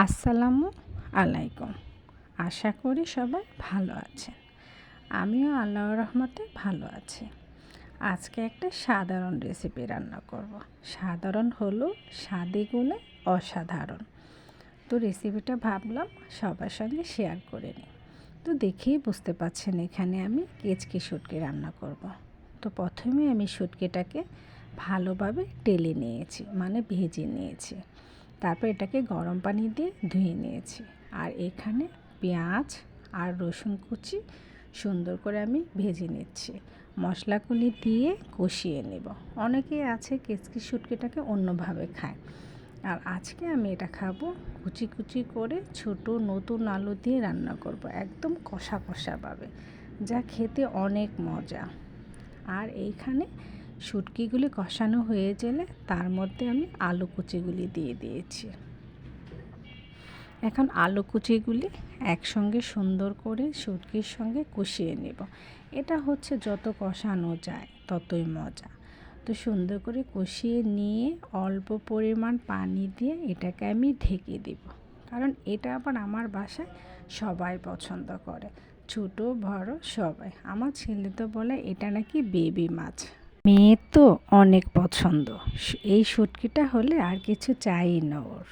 আসসালামু আলাইকুম। আশা করি সবাই ভালো আছেন। আমিও আল্লাহর রহমতে ভালো আছি। আজকে একটা সাধারণ রেসিপি রান্না করব। সাধারণ হলো স্বাদে গুণে অসাধারণ। তো রেসিপিটা ভাবলাম সবার সঙ্গে শেয়ার করে নিই। তো দেখেই বুঝতে পাচ্ছেন এখানে আমি কেচকি শুটকি রান্না করব। তো প্রথমে আমি শুটকিটাকে ভালোভাবে টেলে নিয়েছি মানে ভেজে নিয়েছি। তারপর এটাকে গরম পানি দিয়ে ধুয়ে নিয়েছি। আর এখানে পেঁয়াজ আর রসুন কুচি সুন্দর করে আমি ভেজে নিচ্ছি। মশলাগুলি দিয়ে কষিয়ে নেব। অনেকে আছে কেচকি শুটকিটাকে অন্যভাবে খায়। আর আজকে আমি এটা খাব কুচি কুচি করে ছোট নতুন আলু দিয়ে রান্না করব একদম কষা কষাভাবে যা খেতে অনেক মজা। আর এইখানে শুটকিগুলি কষানো হয়ে গেলে তার মধ্যে আমি আলু কুচিগুলি দিয়ে দিয়েছি। এখন আলু কুচিগুলি একসঙ্গে সুন্দর করে শুটকির সঙ্গে কষিয়ে নেব। এটা হচ্ছে যত কষানো যায় ততই মজা। তো সুন্দর করে কষিয়ে নিয়ে অল্প পরিমাণ পানি দিয়ে এটাকে আমি ঢেকে দেব। কারণ এটা আবার আমার বাসায় সবাই পছন্দ করে। ছোটো, বড়, সবাই। আমার ছেলে তো বলে এটা নাকি বেবি মাছ। মেয়ে তো অনেক পছন্দ। এই শুটকিটা হলে আর কিছু চাই না ওর।